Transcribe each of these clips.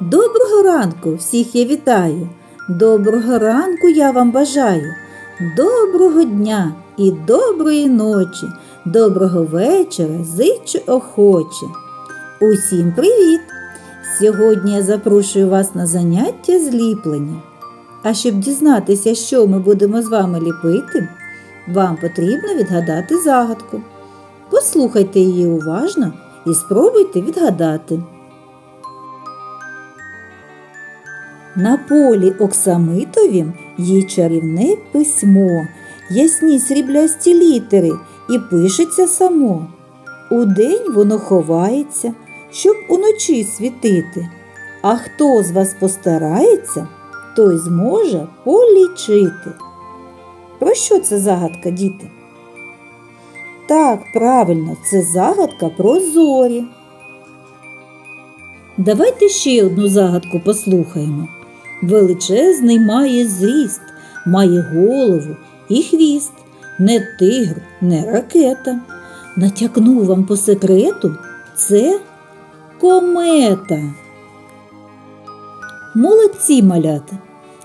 Доброго ранку всіх я вітаю. Доброго ранку я вам бажаю. Доброго дня і доброї ночі. Доброго вечора зичу охоче. Усім привіт! Сьогодні я запрошую вас на заняття зліплення. А щоб дізнатися, що ми будемо з вами ліпити, вам потрібно відгадати загадку. Послухайте її уважно і спробуйте відгадати. На полі оксамитовім є чарівне письмо, ясні сріблясті літери і пишеться само. Удень воно ховається, щоб уночі світити. А хто з вас постарається, той зможе полічити. Про що це загадка, діти? Так, правильно, це загадка про зорі. Давайте ще одну загадку послухаємо. Величезний має зріст, має голову і хвіст, не тигр, не ракета. Натякну вам по секрету, це комета. Молодці малята!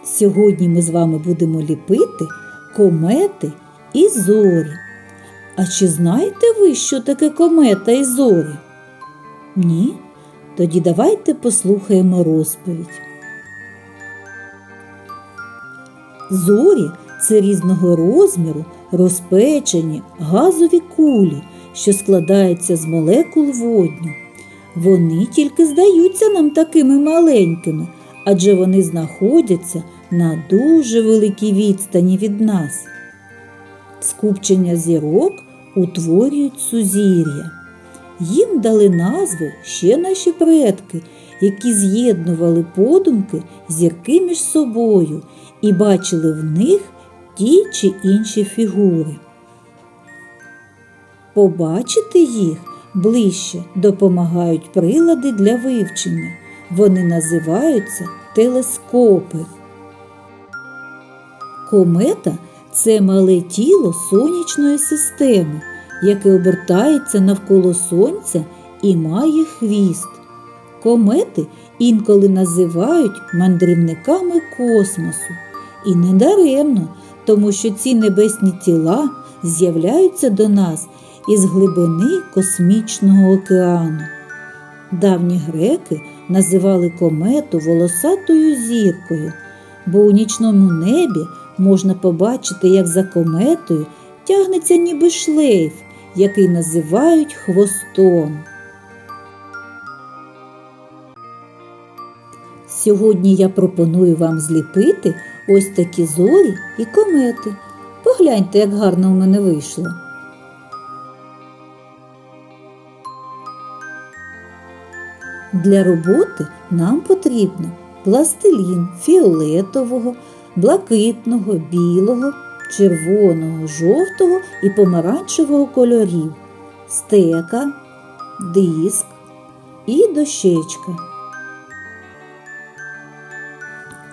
Сьогодні ми з вами будемо ліпити комети і зорі. А чи знаєте ви, що таке комета і зорі? Ні? Тоді давайте послухаємо розповідь. Зорі це різного розміру розпечені газові кулі, що складаються з молекул водню. Вони тільки здаються нам такими маленькими, адже вони знаходяться на дуже великій відстані від нас. Скупчення зірок утворюють сузір'я. Їм дали назви ще наші предки, які з'єднували подумки зірки між собою і бачили в них ті чи інші фігури. Побачити їх ближче допомагають прилади для вивчення. Вони називаються телескопи. Комета це мале тіло сонячної системи, яке обертається навколо Сонця і має хвіст. Комети інколи називають мандрівниками космосу. І не даремно, тому що ці небесні тіла з'являються до нас із глибини космічного океану. Давні греки називали комету волосатою зіркою, бо у нічному небі можна побачити, як за кометою тягнеться ніби шлейф, який називають хвостом. Сьогодні я пропоную вам зліпити ось такі зорі і комети. Погляньте, як гарно у мене вийшло. Для роботи нам потрібно пластилін фіолетового, блакитного, білого, червоного, жовтого і помаранчевого кольорів, стека, диск і дощечка.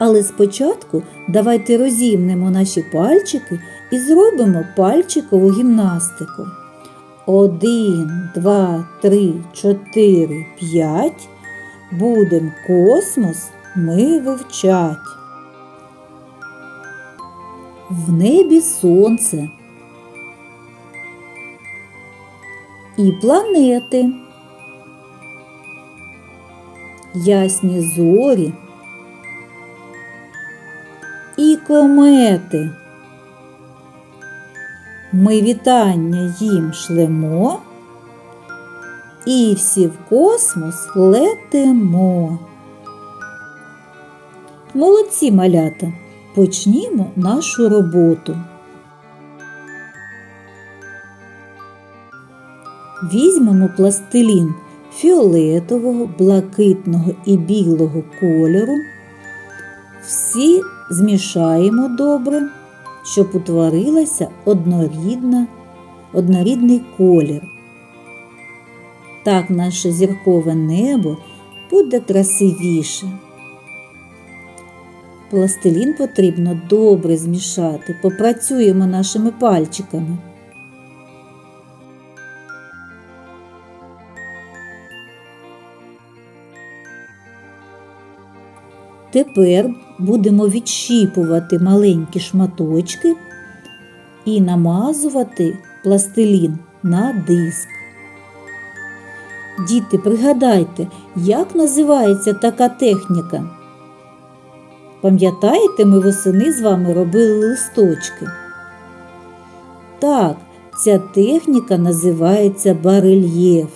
Але спочатку давайте розімнемо наші пальчики і зробимо пальчикову гімнастику. Один, два, три, чотири, п'ять. Будем космос ми вивчать. В небі сонце і планети, ясні зорі і комети. Ми вітання їм шлемо і всі в космос летимо. Молодці малята, почнімо нашу роботу. Візьмемо пластилін фіолетового, блакитного і білого кольору. Всі змішаємо добре, щоб утворилася однорідна, однорідний колір. Так наше зіркове небо буде красивіше. Пластилін потрібно добре змішати, попрацюємо нашими пальчиками. Тепер будемо відщіпувати маленькі шматочки і намазувати пластилін на диск. Діти, пригадайте, як називається така техніка? Пам'ятаєте, ми восени з вами робили листочки? Так, ця техніка називається барельєф.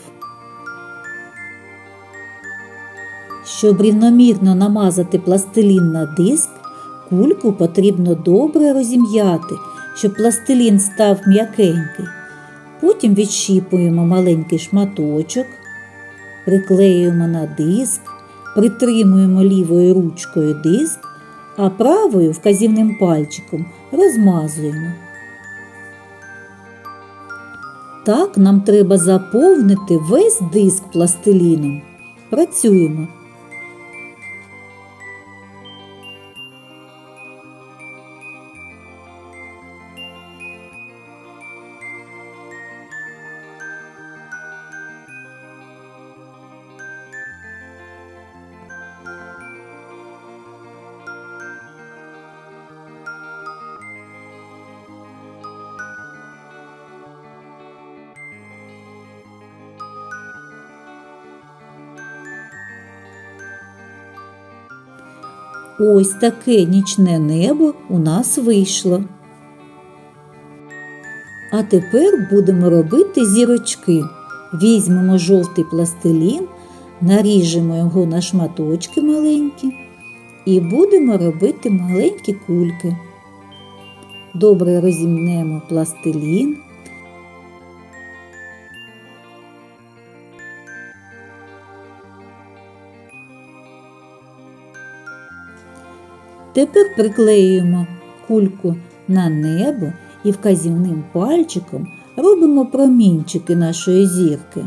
Щоб рівномірно намазати пластилін на диск, кульку потрібно добре розім'яти, щоб пластилін став м'якенький. Потім відщіпуємо маленький шматочок, приклеюємо на диск, притримуємо лівою ручкою диск, а правою вказівним пальчиком розмазуємо. Так нам треба заповнити весь диск пластиліном. Працюємо. Ось таке нічне небо у нас вийшло. А тепер будемо робити зірочки. Візьмемо жовтий пластилін, наріжемо його на шматочки маленькі і будемо робити маленькі кульки. Добре розімнемо пластилін. Тепер приклеюємо кульку на небо і вказівним пальчиком робимо промінчики нашої зірки.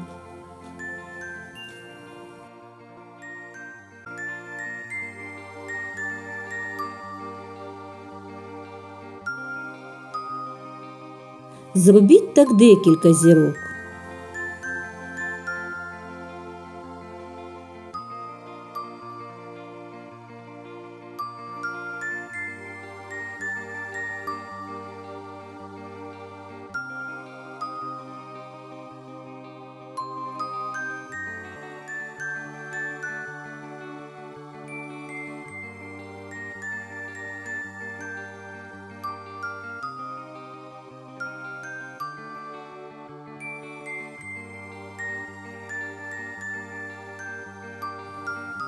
Зробіть так декілька зірок.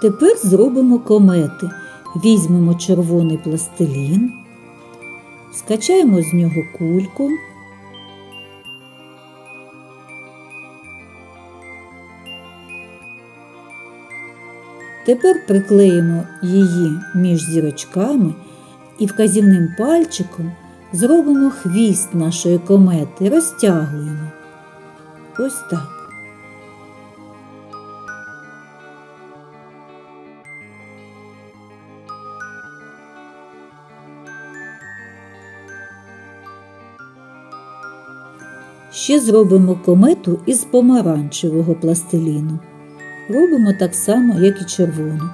Тепер зробимо комети. Візьмемо червоний пластилін, скачаємо з нього кульку. Тепер приклеїмо її між зірочками і вказівним пальчиком зробимо хвіст нашої комети, розтягуємо. Ось так. Ще зробимо комету із помаранчевого пластиліну. Робимо так само, як і червону.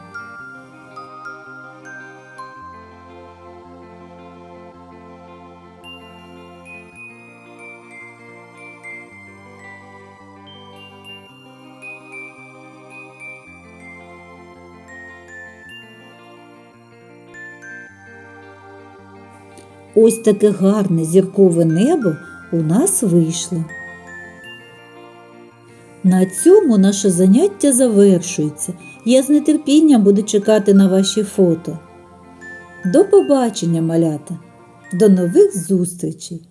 Ось таке гарне зіркове небо у нас вийшло. На цьому наше заняття завершується. Я з нетерпінням буду чекати на ваші фото. До побачення, малята! До нових зустрічей!